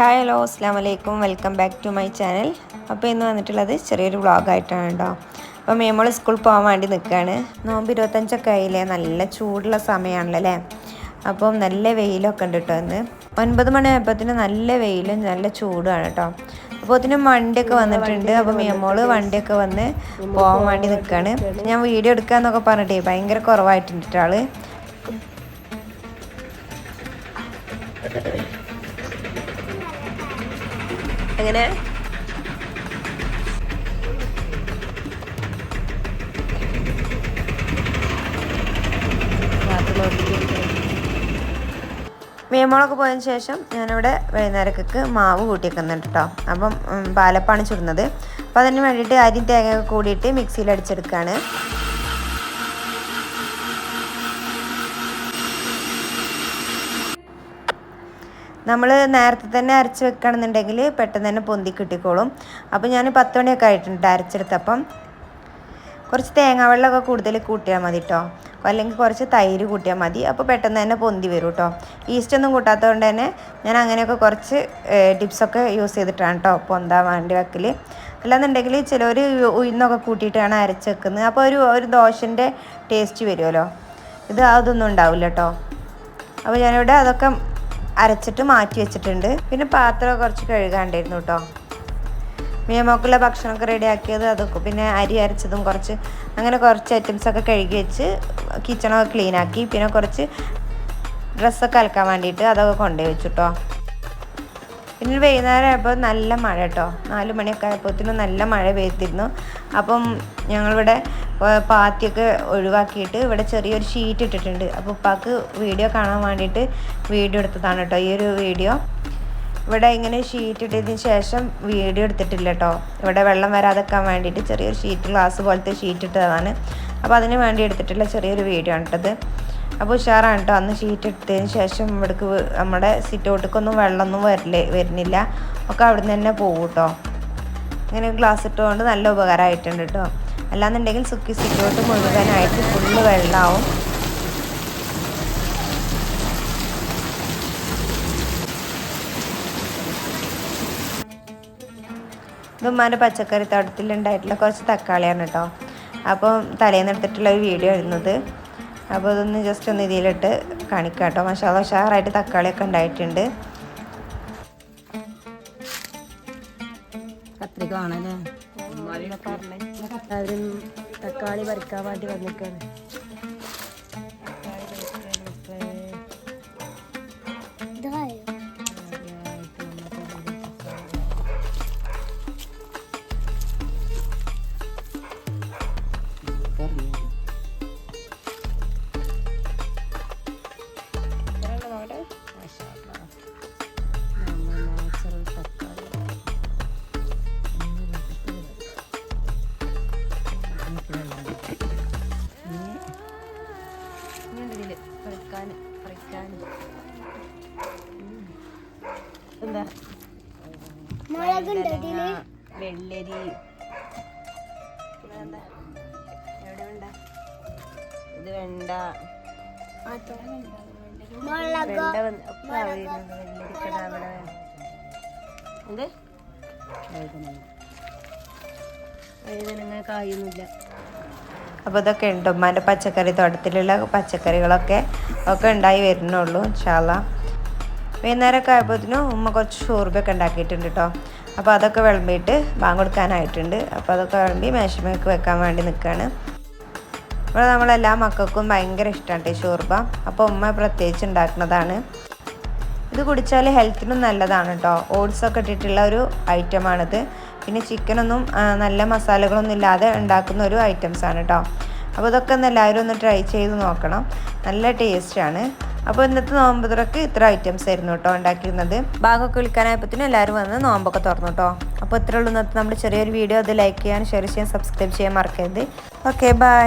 Hi hello അസ്സാം വലൈക്കും welcome back to my channel അപ്പോൾ ഇന്ന് വന്നിട്ടുള്ളത് ചെറിയൊരു വ്ളോഗായിട്ടാണ് കേട്ടോ. അപ്പോൾ മേമോൾ സ്കൂളിൽ പോകാൻ വേണ്ടി നിൽക്കുകയാണ് നോമ്പ് ഇരുപത്തഞ്ചൊക്കെ ആയില്ലേ? നല്ല ചൂടുള്ള സമയമാണല്ലോ അല്ലേ? അപ്പം നല്ല വെയിലൊക്കെ ഉണ്ട് കേട്ടോ ഇന്ന്. ഒൻപത് മണിയായപ്പോഴത്തിന് നല്ല വെയിലും നല്ല ചൂടുമാണ് കേട്ടോ. അപ്പോൾ അതിന് വണ്ടിയൊക്കെ വന്നിട്ടുണ്ട്. അപ്പോൾ മേമോൾ വണ്ടിയൊക്കെ വന്ന് പോകാൻ വേണ്ടി നിൽക്കുകയാണ് ഞാൻ വീഡിയോ എടുക്കാന്നൊക്കെ പറഞ്ഞിട്ടേ ഭയങ്കര കുറവായിട്ടുണ്ട് കേട്ടോ ആൾ. എങ്ങനെ? മേമോളൊക്കെ പോയതിന് ശേഷം ഞാനിവിടെ വൈകുന്നേരക്കൊക്കെ മാവ് കൂട്ടിയേക്കുന്നുണ്ട് കേട്ടോ അപ്പം പാലപ്പാണ് ചുടുന്നത്. അപ്പോൾ അതിന് വേണ്ടിയിട്ട് അരി തേങ്ങയൊക്കെ കൂടിയിട്ട് മിക്സിയിൽ അടിച്ചെടുക്കുകയാണ് നമ്മൾ നേരത്തെ തന്നെ അരച്ച് വെക്കണമെന്നുണ്ടെങ്കിൽ പെട്ടെന്ന് തന്നെ പൊന്തി കിട്ടിക്കോളും. അപ്പോൾ ഞാൻ പത്ത് മണിയൊക്കെ ആയിട്ടുണ്ട് അരച്ചെടുത്തപ്പം. കുറച്ച് തേങ്ങാവെള്ളമൊക്കെ കൂടുതൽ കൂട്ടിയാൽ മതി കേട്ടോ അല്ലെങ്കിൽ കുറച്ച് തൈര് കൂട്ടിയാൽ മതി. അപ്പോൾ പെട്ടെന്ന് തന്നെ പൊന്തി വരും കേട്ടോ ഈസ്റ്റ് ഒന്നും കൂട്ടാത്തതുകൊണ്ട് തന്നെ ഞാൻ അങ്ങനെയൊക്കെ കുറച്ച് ടിപ്സൊക്കെ യൂസ് ചെയ്തിട്ടാണ് കേട്ടോ പൊന്താൻ വേണ്ടി വെക്കൽ അല്ലാന്നുണ്ടെങ്കിൽ ചിലർ ഉഴുന്നൊക്കെ കൂട്ടിയിട്ടാണ് അരച്ച് വെക്കുന്നത്. അപ്പോൾ ഒരു ഒരു ദോശന്റെ ടേസ്റ്റ് വരുമല്ലോ ഇത് അതൊന്നും ഉണ്ടാവില്ല കേട്ടോ അപ്പോൾ ഞാനിവിടെ അതൊക്കെ അരച്ചിട്ട് മാറ്റി വെച്ചിട്ടുണ്ട്. പിന്നെ പാത്രം കുറച്ച് കഴുകാണ്ടായിരുന്നു കേട്ടോ മിയമോക്കുള്ള ഭക്ഷണമൊക്കെ റെഡിയാക്കിയത് അതൊക്കെ പിന്നെ അരി അരച്ചതും കുറച്ച് അങ്ങനെ കുറച്ച് ഐറ്റംസൊക്കെ കഴുകി വെച്ച് കിച്ചണൊക്കെ ക്ലീനാക്കി പിന്നെ കുറച്ച് ഡ്രസ്സൊക്കെ അലക്കാൻ വേണ്ടിയിട്ട് അതൊക്കെ കൊണ്ടുപോയി വെച്ചു കേട്ടോ പിന്നെ വൈകുന്നേരം ആയപ്പോൾ നല്ല മഴ കേട്ടോ നാല് മണിയൊക്കെ ആയപ്പോഴത്തേനും നല്ല മഴ പെയ്തിരുന്നു. അപ്പം ഞങ്ങളിവിടെ പാത്തിയൊക്കെ ഒഴിവാക്കിയിട്ട് ഇവിടെ ചെറിയൊരു ഷീറ്റ് ഇട്ടിട്ടുണ്ട്. അപ്പോൾ ഉപ്പാക്ക് വീഡിയോ കാണാൻ വേണ്ടിയിട്ട് വീഡിയോ എടുത്തതാണ് കേട്ടോ ഈ ഒരു വീഡിയോ. ഇവിടെ ഇങ്ങനെ ഷീറ്റ് ഇട്ടതിന് ശേഷം വീഡിയോ എടുത്തിട്ടില്ല കേട്ടോ ഇവിടെ വെള്ളം വരാതെക്കാൻ വേണ്ടിയിട്ട് ചെറിയൊരു ഷീറ്റ് ഗ്ലാസ് പോലത്തെ ഷീറ്റ് ഇട്ടതാണ്. അപ്പോൾ അതിന് വേണ്ടി എടുത്തിട്ടുള്ള ചെറിയൊരു വീഡിയോ ആണ് കേട്ടത് അപ്പോൾ ഉഷാറാണ് കേട്ടോ അന്ന് ഷീറ്റ് എടുത്തതിന് ശേഷം ഇവിടേക്ക് നമ്മുടെ സിറ്റ് ഔട്ടിക്കൊന്നും വെള്ളമൊന്നും വരില്ലേ വരുന്നില്ല. ഒക്കെ അവിടെ നിന്ന് തന്നെ പോകും കേട്ടോ ഇങ്ങനെ ഗ്ലാസ് ഇട്ടുകൊണ്ട് നല്ല ഉപകാരമായിട്ടുണ്ട് കേട്ടോ അല്ലാന്നുണ്ടെങ്കിൽ സുക്കി സിറ്റ് ഔട്ട് മുഴുവനായിട്ട് ഫുള്ള് വെള്ളമാവും ഇതുമാരുടെ പച്ചക്കറി തോട്ടത്തിലുണ്ടായിട്ടുള്ള കുറച്ച് തക്കാളിയാണ് കേട്ടോ. അപ്പം തലേന്ന് എടുത്തിട്ടുള്ള ഒരു വീഡിയോ ആയിരുന്നത്. അപ്പോൾ ഇതൊന്ന് ജസ്റ്റ് ഒന്ന് ഇതിലിട്ട് കാണിക്കാം കേട്ടോ. മഷാല ഉഷാറായിട്ട് തക്കാളിയൊക്കെ ഉണ്ടായിട്ടുണ്ട്. ആണല്ലേ തക്കാളി പറിക്കാൻ വേണ്ടി വന്നിക്കാണ് എന്താ? വെള്ളരി? ഇത് വെണ്ട. എന്ത്? വഴുതനങ്ങ കായൊന്നുമില്ല അപ്പോൾ ഇതൊക്കെ ഉണ്ട്. ഉമ്മാന്റെ പച്ചക്കറി തോട്ടത്തിലുള്ള പച്ചക്കറികളൊക്കെ ഒക്കെ ഉണ്ടായി വരുന്നുള്ളൂ ഇൻഷാല്ല വൈകുന്നേരമൊക്കെ ആയപ്പോഴത്തേനും ഉമ്മ കുറച്ച് ഷോർബൊക്കെ ഉണ്ടാക്കിയിട്ടുണ്ട് കേട്ടോ. അപ്പോൾ അതൊക്കെ വിളമ്പിയിട്ട് ബാങ്ക് കൊടുക്കാനായിട്ടുണ്ട്. അപ്പോൾ അതൊക്കെ വിളമ്പി മേശമേക്ക് വെക്കാൻ വേണ്ടി നിൽക്കുകയാണ്. ഇവിടെ നമ്മളെല്ലാ മക്കൾക്കും ഭയങ്കര ഇഷ്ടമാണ് ഷോർബ. അപ്പോൾ ഉമ്മ പ്രത്യേകിച്ച് ഉണ്ടാക്കുന്നതാണ്. ഇത് കുടിച്ചാൽ ഹെൽത്തിനും നല്ലതാണ് കേട്ടോ. ഓട്സൊക്കെ ഇട്ടിട്ടുള്ള ഒരു ഐറ്റമാണിത് പിന്നെ ചിക്കനൊന്നും നല്ല മസാലകളൊന്നും ഇല്ലാതെ ഉണ്ടാക്കുന്ന ഒരു ഐറ്റംസാണ് കേട്ടോ. അപ്പോൾ ഇതൊക്കെ ഒന്ന് എല്ലാവരും ഒന്ന് ട്രൈ ചെയ്ത് നോക്കണം. നല്ല ടേസ്റ്റാണ് അപ്പോൾ ഇന്നത്തെ നോമ്പ് തുറക്ക് ഇത്ര ഐറ്റംസ് ആയിരുന്നു കേട്ടോ ഉണ്ടാക്കിയിരുന്നത്. ബാഗൊക്കെ വിളിക്കാനായപ്പോഴത്തേനും എല്ലാവരും വന്ന് നോമ്പൊക്കെ തുറന്നു കേട്ടോ. അപ്പോൾ ഇത്രയുള്ളൂ ഇന്നത്തെ നമ്മുടെ ചെറിയൊരു വീഡിയോ അത് ലൈക്ക് ചെയ്യാൻ ഷെയർ ചെയ്യാൻ സബ്സ്ക്രൈബ് ചെയ്യാൻ മറക്കരുത്. Okay bye